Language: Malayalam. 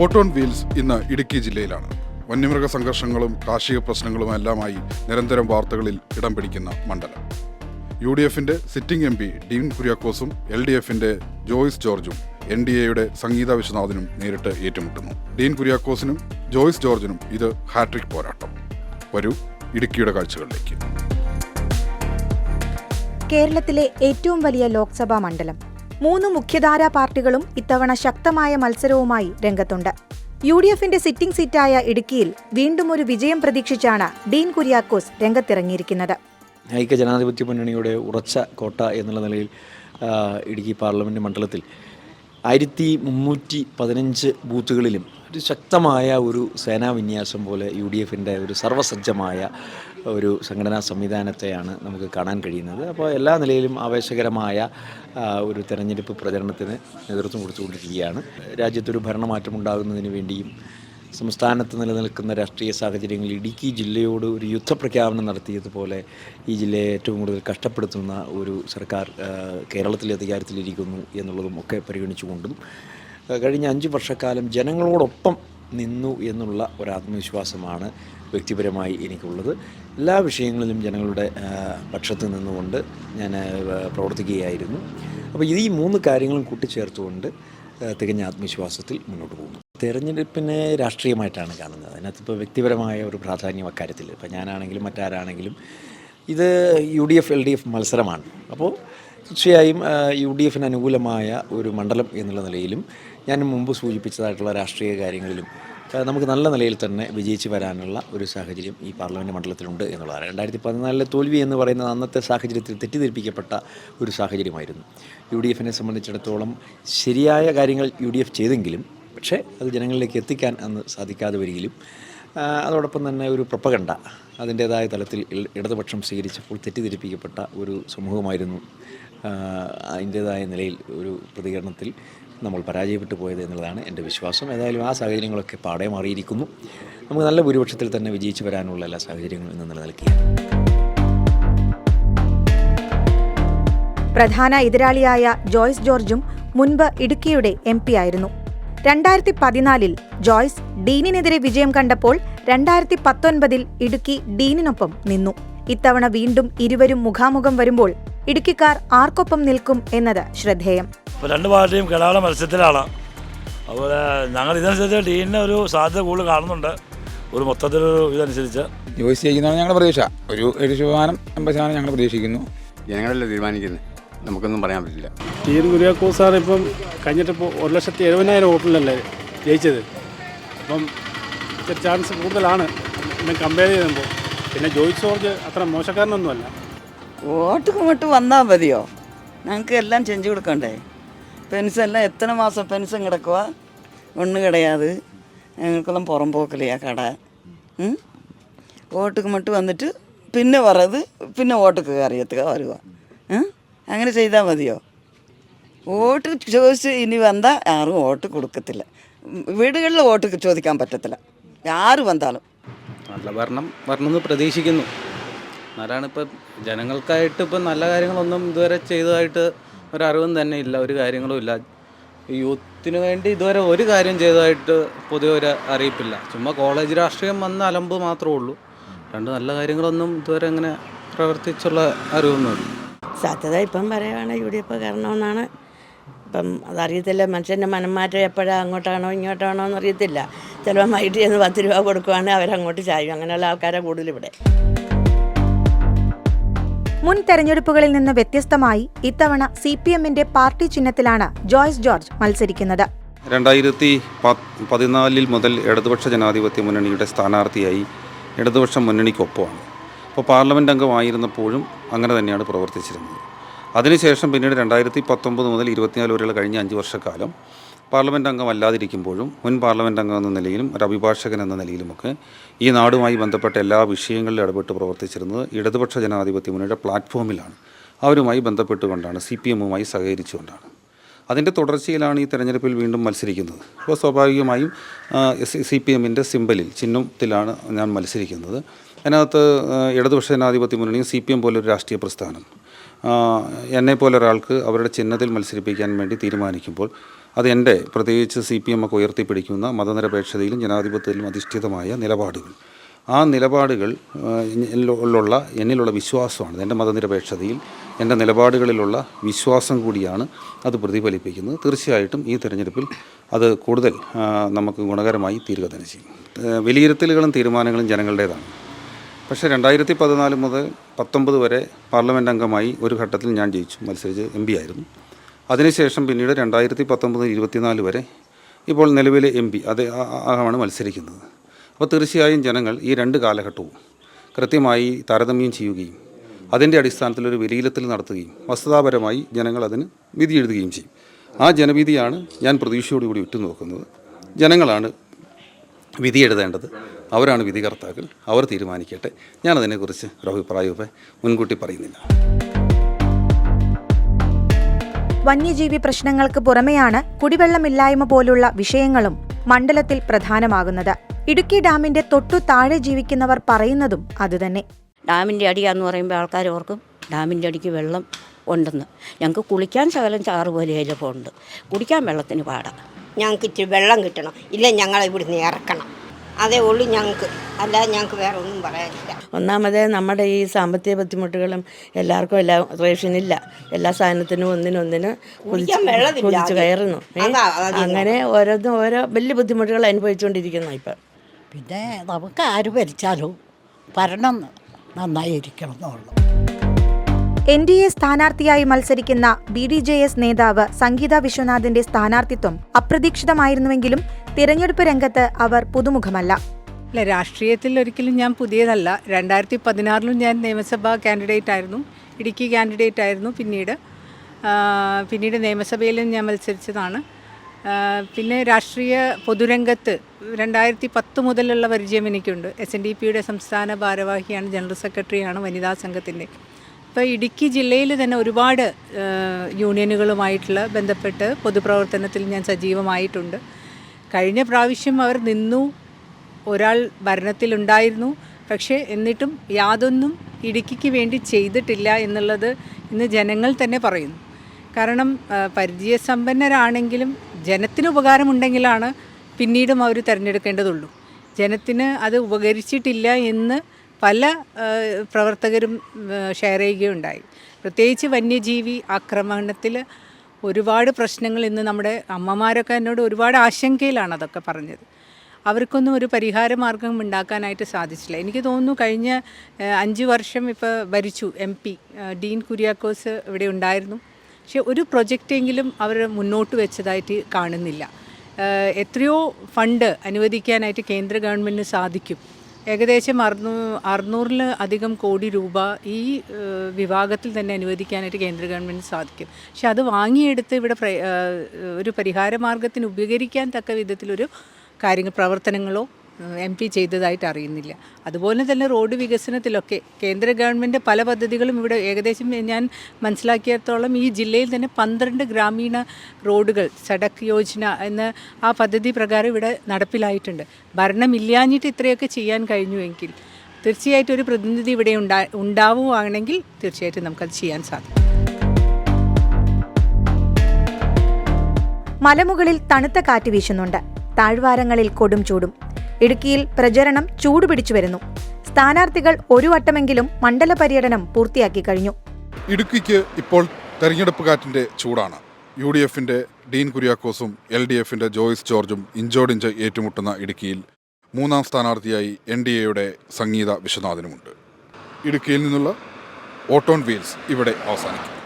ഓട്ടോൺ വീൽസ് ഇന്ന് ഇടുക്കി ജില്ലയിലാണ്. വന്യമൃഗ സംഘർഷങ്ങളും കാർഷിക പ്രശ്നങ്ങളും എല്ലാമായി നിരന്തരം വാർത്തകളിൽ ഇടം പിടിക്കുന്ന മണ്ഡലം. യു ഡി എഫിന്റെ സിറ്റിംഗ് എം പി ഡീൻ കുര്യാക്കോസും എൽ ഡി എഫിന്റെ ജോയിസ് ജോർജും എൻ ഡി എയുടെ സംഗീത വിശ്വനാഥനും നേരിട്ട് ഏറ്റുമുട്ടുന്നു. ഡീൻ കുര്യാക്കോസിനും ജോയ്സ് ജോർജിനും ഇത് ഹാട്രിക് പോരാട്ടം. വരൂ ഇടുക്കിയുടെ കാഴ്ചകളിലേക്ക്. കേരളത്തിലെ ഏറ്റവും വലിയ ലോക്സഭാ മണ്ഡലം. മൂന്ന് മുഖ്യധാരാ പാർട്ടികളും ഇത്തവണ ശക്തമായ മത്സരവുമായി രംഗത്തുണ്ട്. യു ഡി എഫിന്റെ സിറ്റിംഗ് സീറ്റായ ഇടുക്കിയിൽ വീണ്ടും ഒരു വിജയം പ്രതീക്ഷിച്ചാണ് ഡീൻ കുര്യാക്കോസ് രംഗത്തിറങ്ങിയിരിക്കുന്നത്. ഐക്യ ജനാധിപത്യ മുന്നണിയുടെ ഉറച്ച കോട്ട എന്നുള്ള നിലയിൽ ഇടുക്കി പാർലമെന്റ് മണ്ഡലത്തിൽ ആയിരത്തി മുന്നൂറ്റി പതിനഞ്ച് ബൂത്തുകളിലും ഒരു ശക്തമായ ഒരു സേനാ വിന്യാസം പോലെ യു ഡി എഫിന്റെ ഒരു സർവസജ്ജമായ ഒരു സംഘടനാ സംവിധാനത്തെയാണ് നമുക്ക് കാണാൻ കഴിയുന്നത്. അപ്പോൾ എല്ലാ നിലയിലും ആവേശകരമായ ഒരു തെരഞ്ഞെടുപ്പ് പ്രചരണത്തിന് നേതൃത്വം കൊടുത്തുകൊണ്ടിരിക്കുകയാണ്. രാജ്യത്തൊരു ഭരണമാറ്റം ഉണ്ടാകുന്നതിന് വേണ്ടിയും സംസ്ഥാനത്ത് നിലനിൽക്കുന്ന രാഷ്ട്രീയ സാഹചര്യങ്ങളിൽ ഇടുക്കി ജില്ലയോട് ഒരു യുദ്ധപ്രഖ്യാപനം നടത്തിയതുപോലെ ഈ ജില്ലയെ ഏറ്റവും കൂടുതൽ കഷ്ടപ്പെടുത്തുന്ന ഒരു സർക്കാർ കേരളത്തിലെ അധികാരത്തിലിരിക്കുന്നു എന്നുള്ളതും ഒക്കെ പരിഗണിച്ചുകൊണ്ടും കഴിഞ്ഞ അഞ്ച് വർഷക്കാലം ജനങ്ങളോടൊപ്പം നിന്നു എന്നുള്ള ഒരു ആത്മവിശ്വാസമാണ് വ്യക്തിപരമായി എനിക്കുള്ളത്. എല്ലാ വിഷയങ്ങളിലും ജനങ്ങളുടെ പക്ഷത്ത് നിന്നുകൊണ്ട് ഞാൻ പ്രവർത്തിക്കുകയായിരുന്നു. അപ്പോൾ ഈ മൂന്ന് കാര്യങ്ങളും കൂട്ടിച്ചേർത്തുകൊണ്ട് തികഞ്ഞ ആത്മവിശ്വാസത്തിൽ മുന്നോട്ട് പോകുന്നു. തെരഞ്ഞെടുപ്പിനെ രാഷ്ട്രീയമായിട്ടാണ് കാണുന്നത്. അതിനകത്ത് ഇപ്പോൾ വ്യക്തിപരമായ ഒരു പ്രാധാന്യം അക്കാര്യത്തിൽ. ഇപ്പോൾ ഞാനാണെങ്കിലും മറ്റാരാണെങ്കിലും ഇത് U D F L D F മത്സരമാണ്. അപ്പോൾ തീർച്ചയായും യു ഡി എഫിന് അനുകൂലമായ ഒരു മണ്ഡലം എന്നുള്ള നിലയിലും ഞാൻ മുമ്പ് സൂചിപ്പിച്ചതായിട്ടുള്ള രാഷ്ട്രീയ കാര്യങ്ങളിലും നമുക്ക് നല്ല നിലയിൽ തന്നെ വിജയിച്ച് വരാനുള്ള ഒരു സാഹചര്യം ഈ പാർലമെന്റ് മണ്ഡലത്തിലുണ്ട് എന്നുള്ളതാണ്. രണ്ടായിരത്തി പതിനാലിലെ തോൽവി എന്ന് പറയുന്നത് അന്നത്തെ സാഹചര്യത്തിൽ തെറ്റിദ്ധരിപ്പിക്കപ്പെട്ട ഒരു സാഹചര്യമായിരുന്നു. യു ഡി എഫിനെ സംബന്ധിച്ചിടത്തോളം ശരിയായ കാര്യങ്ങൾ യു ഡി എഫ് ചെയ്തെങ്കിലും പക്ഷേ അത് ജനങ്ങളിലേക്ക് എത്തിക്കാൻ അന്ന് സാധിക്കാതെ വരികയും അതോടൊപ്പം തന്നെ ഒരു പ്രപ്പകണ്ട അതിന്റേതായ തലത്തിൽ ഇടതുപക്ഷം സ്വീകരിച്ചപ്പോൾ തെറ്റിദ്ധരിപ്പിക്കപ്പെട്ട ഒരു സമൂഹമായിരുന്നു അതിന്റേതായ നിലയിൽ ഒരു പ്രതികരണത്തിൽ നമ്മൾ പരാജയപ്പെട്ടു പോയത് എന്നുള്ളതാണ് എന്റെ വിശ്വാസം. ഏതായാലും ആ സാഹചര്യങ്ങളൊക്കെ പാടെ മാറിയിരിക്കുന്നു. നമുക്ക് നല്ല ഭൂരിപക്ഷത്തിൽ തന്നെ വിജയിച്ചു വരാനുള്ള എല്ലാ സാഹചര്യങ്ങളും ഇന്ന് നിലനിൽക്കുകയാണ്. പ്രധാന എതിരാളിയായ ജോയ്സ് ജോർജും മുൻപ് ഇടുക്കിയുടെ എം പി ആയിരുന്നു. രണ്ടായിരത്തി പതിനാലിൽ ജോയ്സ് ഡീനിനെതിരെ വിജയം കണ്ടപ്പോൾ രണ്ടായിരത്തി പത്തൊൻപതിൽ ഇടുക്കി ഡീനിനൊപ്പം നിന്നു. ഇത്തവണ വീണ്ടും ഇരുവരും മുഖാമുഖം വരുമ്പോൾ ഇടുക്കിക്കാർ ആർക്കൊപ്പം നിൽക്കും എന്നത് ശ്രദ്ധേയം. രണ്ട് പാർട്ടിയും കലാള മത്സരത്തിലാണ്. അതുപോലെ ഞങ്ങൾ ഇതനുസരിച്ച് ഡീനിന് ഒരു സാധ്യത കൂടുതൽ കാണുന്നുണ്ട്. ഒരു മൊത്തത്തിലൊരു ഇതനുസരിച്ച്. ജോയിസ് ചെയ്യുന്നതാണ് ഞങ്ങളുടെ പ്രതീക്ഷ. ഒരു ഏഴ് ശതമാനം എൺപത് ശതമാനം ഞങ്ങൾ പ്രതീക്ഷിക്കുന്നു. ജനങ്ങളല്ലേ തീരുമാനിക്കുന്നത്? നമുക്കൊന്നും പറയാൻ പറ്റില്ല. ടി എൻ കുര്യാക്കോസ് സാർ ഇപ്പം കഴിഞ്ഞിട്ടിപ്പോൾ ഒരു ലക്ഷത്തി എഴുപതിനായിരം വോട്ടിലല്ലേ ജയിച്ചത്. അപ്പം ചാൻസ് കൂടുതലാണ്. പിന്നെ കമ്പയർ ചെയ്യുമ്പോൾ പിന്നെ ജോയിസ് ജോർജ് അത്ര മോശക്കാരനൊന്നുമല്ല. വോട്ട് കുമിട്ട് വന്നാൽ മതിയോ? ഞങ്ങൾക്ക് എല്ലാം ചെഞ്ചു കൊടുക്കണ്ടേ? പെൻഷൻ എല്ലാം എത്ര മാസം പെൻഷൻ കിടക്കുക ഒന്നും കിടയാത്. ഞങ്ങൾക്കെല്ലാം പുറംപോക്കലെയാ കട. ഉം? മട്ട് വന്നിട്ട് പിന്നെ പറയത് പിന്നെ വോട്ടൊക്കെ കയറിയത്തുക വരുക. ഉം? അങ്ങനെ ചെയ്താൽ മതിയോ? വോട്ട് ചോദിച്ച് ഇനി വന്നാൽ ആരും വോട്ട് കൊടുക്കത്തില്ല. വീടുകളിൽ വോട്ട് ചോദിക്കാൻ പറ്റത്തില്ല. ആര് വന്നാലും. നല്ല ഭരണം വരണമെന്ന് പ്രതീക്ഷിക്കുന്നു. എന്നാലാണ് ഇപ്പം ജനങ്ങൾക്കായിട്ട് ഇപ്പം നല്ല കാര്യങ്ങളൊന്നും ഇതുവരെ ചെയ്തതായിട്ട് ഒരറിവും തന്നെ ഇല്ല ഒരു കാര്യങ്ങളും ഇല്ല. യൂത്തിന് വേണ്ടി ഇതുവരെ ഒരു കാര്യം ചെയ്തതായിട്ട് പൊതുവെ ഒരു അറിയിപ്പില്ല. ചുമ്മാ കോളേജ് രാഷ്ട്രീയം വന്ന അലമ്പ് മാത്രമേ ഉള്ളൂ. രണ്ട് നല്ല കാര്യങ്ങളൊന്നും ഇതുവരെ അങ്ങനെ പ്രവർത്തിച്ചുള്ള അറിവൊന്നുമില്ല സാധ്യത ഇപ്പം പറയുകയാണെങ്കിൽ യു ഡി എഫ് കാരണമെന്നാണ്. ഇപ്പം അതറിയത്തില്ല മനുഷ്യന്റെ മനംമാറ്റം എപ്പോഴാണ് അങ്ങോട്ടാണോ ഇങ്ങോട്ടാണോ എന്നറിയത്തില്ല ചിലപ്പോൾ വൈകിട്ട് ചെന്ന് പത്ത് രൂപ കൊടുക്കുവാണെങ്കിൽ അവരങ്ങോട്ട് ചായും. അങ്ങനെയുള്ള ആൾക്കാരെ കൂടുതൽ ഇവിടെ മുൻ തെരഞ്ഞെടുപ്പുകളിൽ നിന്ന് വ്യത്യസ്തമായി ഇത്തവണ സി പി എമ്മിന്റെ പാർട്ടി ചിഹ്നത്തിലാണ് ജോയ്സ് ജോർജ് മത്സരിക്കുന്നത്. രണ്ടായിരത്തി പതിനാലിൽ മുതൽ ഇടതുപക്ഷ ജനാധിപത്യ മുന്നണിയുടെ സ്ഥാനാർത്ഥിയായി ഇടതുപക്ഷ മുന്നണിക്കൊപ്പമാണ്. അപ്പോൾ പാർലമെന്റ് അംഗമായിരുന്നപ്പോഴും അങ്ങനെ തന്നെയാണ് പ്രവർത്തിച്ചിരുന്നത്. അതിനുശേഷം പിന്നീട് രണ്ടായിരത്തി പത്തൊമ്പത് മുതൽ ഇരുപത്തിനാല് വരെയുള്ള കഴിഞ്ഞ അഞ്ച് വർഷക്കാലം പാർലമെന്റ് അംഗമല്ലാതിരിക്കുമ്പോഴും മുൻ പാർലമെന്റ് അംഗം എന്ന നിലയിലും ഒരു അഭിഭാഷകൻ എന്ന നിലയിലുമൊക്കെ ഈ നാടുമായി ബന്ധപ്പെട്ട എല്ലാ വിഷയങ്ങളിലും ഇടപെട്ട് പ്രവർത്തിച്ചിരുന്നത് ഇടതുപക്ഷ ജനാധിപത്യ മുന്നണിയുടെ പ്ലാറ്റ്ഫോമിലാണ്. അവരുമായി ബന്ധപ്പെട്ടുകൊണ്ടാണ് സി പി എമ്മുമായി സഹകരിച്ചുകൊണ്ടാണ്. അതിന്റെ തുടർച്ചയിലാണ് ഈ തെരഞ്ഞെടുപ്പിൽ വീണ്ടും മത്സരിക്കുന്നത്. അപ്പോൾ സ്വാഭാവികമായും സി പി എമ്മിന്റെ സിമ്പലിൽ ചിഹ്നത്തിലാണ് ഞാൻ മത്സരിക്കുന്നത്. അതിനകത്ത് ഇടതുപക്ഷ ജനാധിപത്യ മുന്നണിയും സി പി എം പോലൊരു രാഷ്ട്രീയ പ്രസ്ഥാനം. എന്നെ പോലൊരാൾക്ക് അവരുടെ ചിഹ്നത്തിൽ മത്സരിപ്പിക്കാൻ വേണ്ടി തീരുമാനിക്കുമ്പോൾ അത് എന്റെ പ്രത്യേകിച്ച് സി പി എം ഒക്കെ ഉയർത്തിപ്പിടിക്കുന്ന മതനിരപേക്ഷതയിലും ജനാധിപത്യത്തിലും അധിഷ്ഠിതമായ നിലപാടുകൾ. ആ നിലപാടുകൾ ഉള്ള എന്നിലുള്ള വിശ്വാസമാണ് എന്റെ മതനിരപേക്ഷതയിൽ എന്റെ നിലപാടുകളിലുള്ള വിശ്വാസം കൂടിയാണ് അത് പ്രതിഫലിപ്പിക്കുന്നത്. തീർച്ചയായിട്ടും ഈ തിരഞ്ഞെടുപ്പിൽ അത് കൂടുതൽ നമുക്ക് ഗുണകരമായി തീരുക തന്നെ ചെയ്യും. വിലയിരുത്തലുകളും തീരുമാനങ്ങളും ജനങ്ങളുടേതാണ്. പക്ഷേ രണ്ടായിരത്തി പതിനാല് മുതൽ പത്തൊമ്പത് വരെ പാർലമെന്റ് അംഗമായി ഒരു ഘട്ടത്തിൽ ഞാൻ ജയിച്ചു. മത്സരിച്ച് എം ആയിരുന്നു. അതിനുശേഷം പിന്നീട് രണ്ടായിരത്തി പത്തൊമ്പത് ഇരുപത്തിനാല് വരെ ഇപ്പോൾ നിലവിലെ എം പി അത് ആണ് മത്സരിക്കുന്നത്. അപ്പോൾ തീർച്ചയായും ജനങ്ങൾ ഈ രണ്ട് കാലഘട്ടവും കൃത്യമായി താരതമ്യം ചെയ്യുകയും അതിന്റെ അടിസ്ഥാനത്തിൽ ഒരു വിലയിരുത്തൽ നടത്തുകയും വസ്തുതാപരമായി ജനങ്ങൾ അതിന് വിധി എഴുതുകയും ചെയ്യും. ആ ജനവിധിയാണ് ഞാൻ പ്രതീക്ഷയോടുകൂടി ഉറ്റുനോക്കുന്നത് ജനങ്ങളാണ് വിധി എഴുതേണ്ടത്. അവരാണ് വിധികർത്താക്കൾ. അവർ തീരുമാനിക്കട്ടെ. ഞാനതിനെക്കുറിച്ച് ഒരു അഭിപ്രായമൊക്കെ മുൻകൂട്ടി പറയുന്നില്ല. വന്യജീവി പ്രശ്നങ്ങൾക്ക് പുറമെയാണ് കുടിവെള്ളമില്ലായ്മ പോലുള്ള വിഷയങ്ങളും മണ്ഡലത്തിൽ പ്രധാനമാകുന്നത്. ഇടുക്കി ഡാമിന്റെ തൊട്ടു താഴെ ജീവിക്കുന്നവർ പറയുന്നതും അതുതന്നെ. ഡാമിന്റെ അടിയാന്ന് പറയുമ്പോൾ ആൾക്കാർ ഓർക്കും ഡാമിന്റെ അടിക്ക് വെള്ളം ഉണ്ടെന്ന്. ഞങ്ങൾക്ക് കുളിക്കാൻ ശകലം ചാറ് പോലെ ഉണ്ട്. കുടിക്കാൻ വെള്ളത്തിന് പാടാം. ഞങ്ങൾക്ക് ഇച്ചിരി വെള്ളം കിട്ടണം. ഇല്ല ഞങ്ങളെ ഇവിടുന്ന് ഇറക്കണം. അതേ ഉള്ളൂ ഞങ്ങൾക്ക്. അല്ലാതെ ഞങ്ങൾക്ക് വേറെ ഒന്നും പറയാനില്ല. ഒന്നാമത് നമ്മുടെ ഈ സാമ്പത്തിക ബുദ്ധിമുട്ടുകളും എല്ലാവർക്കും എല്ലാ റേഷനില്ല. എല്ലാ സാധനത്തിനും ഒന്നിനൊന്നിന് കുതിച്ച് കയറുന്നു. അങ്ങനെ ഓരോന്നും ഓരോ വലിയ ബുദ്ധിമുട്ടുകൾ അനുഭവിച്ചുകൊണ്ടിരിക്കുന്നു ഇപ്പം. പിന്നെ നമുക്ക് ആര് ഭരിച്ചാലും ഭരണം നന്നായിരിക്കണം എന്നുള്ളൂ. എൻ ഡി എ സ്ഥാനാർത്ഥിയായി മത്സരിക്കുന്ന ബി ഡി ജെ എസ് നേതാവ് സംഗീത വിശ്വനാഥിന്റെ സ്ഥാനാർത്ഥിത്വം അപ്രതീക്ഷിതമായിരുന്നുവെങ്കിലും തിരഞ്ഞെടുപ്പ് രംഗത്ത് അവർ പുതുമുഖമല്ല. അല്ല രാഷ്ട്രീയത്തിൽ ഒരിക്കലും ഞാൻ പുതിയതല്ല. രണ്ടായിരത്തി പതിനാറിലും ഞാൻ നിയമസഭാ കാൻഡിഡേറ്റ് ആയിരുന്നു. ഇടുക്കി കാൻഡിഡേറ്റ് ആയിരുന്നു പിന്നീട്. പിന്നീട് നിയമസഭയിലും ഞാൻ മത്സരിച്ചതാണ്. പിന്നെ രാഷ്ട്രീയ പൊതുരംഗത്ത് രണ്ടായിരത്തി പത്ത് മുതലുള്ള പരിചയം എനിക്കുണ്ട്. എസ് എൻ ഡി പിയുടെ സംസ്ഥാന ഭാരവാഹിയാണ് ജനറൽ സെക്രട്ടറിയാണ് വനിതാ സംഘത്തിന്റെ ഇപ്പോൾ ഇടുക്കി ജില്ലയിൽ തന്നെ ഒരുപാട് യൂണിയനുകളുമായിട്ടുള്ള ബന്ധപ്പെട്ട് പൊതുപ്രവർത്തനത്തിൽ ഞാൻ സജീവമായിട്ടുണ്ട്. കഴിഞ്ഞ പ്രാവശ്യം അവർ നിന്നു ഒരാൾ ഭരണത്തിലുണ്ടായിരുന്നു. പക്ഷേ എന്നിട്ടും യാതൊന്നും ഇടുക്കിക്ക് വേണ്ടി ചെയ്തിട്ടില്ല എന്നുള്ളത് ഇന്ന് ജനങ്ങൾ തന്നെ പറയുന്നു. കാരണം പരിചയസമ്പന്നരാണെങ്കിലും ജനത്തിന് ഉപകാരമുണ്ടെങ്കിലാണ് പിന്നീടും അവർ തിരഞ്ഞെടുക്കേണ്ടതുള്ളൂ. ജനത്തിന് അത് ഉപകരിച്ചിട്ടില്ല എന്ന് പല പ്രവർത്തകരും ഷെയർ ചെയ്യുകയുണ്ടായി. പ്രത്യേകിച്ച് വന്യജീവി ആക്രമണത്തിൽ ഒരുപാട് പ്രശ്നങ്ങൾ ഇന്ന് നമ്മുടെ അമ്മമാരൊക്കെ എന്നോട് ഒരുപാട് ആശങ്കയിലാണ് അതൊക്കെ പറഞ്ഞത്. അവർക്കൊന്നും ഒരു പരിഹാര മാർഗം ഉണ്ടാക്കാനായിട്ട് സാധിച്ചില്ല. എനിക്ക് തോന്നുന്നു കഴിഞ്ഞ അഞ്ച് വർഷം ഇപ്പോൾ ഭരിച്ചു എം പി ഡീൻ കുര്യാക്കോസ് ഇവിടെ ഉണ്ടായിരുന്നു. പക്ഷെ ഒരു പ്രൊജക്റ്റെങ്കിലും അവർ മുന്നോട്ട് വെച്ചതായിട്ട് കാണുന്നില്ല. എത്രയോ ഫണ്ട് അനുവദിക്കാനായിട്ട് കേന്ദ്ര ഗവൺമെന്റിന് സാധിക്കും. ഏകദേശം അറുന്നൂ അറുന്നൂറിൽ അധികം കോടി രൂപ ഈ വിഭാഗത്തിൽ തന്നെ അനുവദിക്കാനായിട്ട് കേന്ദ്ര ഗവൺമെന്റ് സാധിക്കും. പക്ഷെ അത് വാങ്ങിയെടുത്ത് ഇവിടെ ഒരു പരിഹാര മാർഗത്തിന് ഉപകരിക്കാൻ തക്ക വിധത്തിലൊരു കാര്യങ്ങൾ പ്രവർത്തനങ്ങളോ എം പി ചെയ്തതായിട്ട് അറിയുന്നില്ല. അതുപോലെ തന്നെ റോഡ് വികസനത്തിലൊക്കെ കേന്ദ്ര ഗവൺമെന്റ് പല പദ്ധതികളും ഇവിടെ ഏകദേശം ഞാൻ മനസ്സിലാക്കിയത്തോളം ഈ ജില്ലയിൽ തന്നെ പന്ത്രണ്ട് ഗ്രാമീണ റോഡുകൾ സഡക് യോജന എന്ന ആ പദ്ധതി പ്രകാരം ഇവിടെ നടപ്പിലായിട്ടുണ്ട്. ഭരണമില്ലാഞ്ഞിട്ട് ഇത്രയൊക്കെ ചെയ്യാൻ കഴിഞ്ഞുവെങ്കിൽ തീർച്ചയായിട്ടും ഒരു പ്രതിനിധി ഇവിടെ ഉണ്ടാ ഉണ്ടാവുകയാണെങ്കിൽ തീർച്ചയായിട്ടും നമുക്കത് ചെയ്യാൻ സാധിക്കും. മലമുകളിൽ തണുത്ത കാറ്റ് വീശുന്നുണ്ട്. താഴ്വാരങ്ങളിൽ കൊടും ചൂടും. ഇടുക്കിയിൽ പ്രചരണം ചൂടുപിടിച്ചു വരുന്നു. സ്ഥാനാർത്ഥികൾ ഒരു വട്ടമെങ്കിലും മണ്ഡല പര്യടനം പൂർത്തിയാക്കി കഴിഞ്ഞു. ഇടുക്കിക്ക് ഇപ്പോൾ തെരഞ്ഞെടുപ്പ് കാറ്റിന്റെ ചൂടാണ്. യു ഡി എഫിന്റെ ഡീൻ കുര്യാക്കോസും എൽ ഡി എഫിന്റെ ജോയിസ് ജോർജും ഇഞ്ചോടിഞ്ച് ഏറ്റുമുട്ടുന്ന ഇടുക്കിയിൽ മൂന്നാം സ്ഥാനാർത്ഥിയായി എൻ ഡി എയുടെ സംഗീത വിശ്വനാഥനുമുണ്ട്. ഇടുക്കിയിൽ നിന്നുള്ള ഓട്ടോൺ വീൽസ് ഇവിടെ അവസാനിക്കും.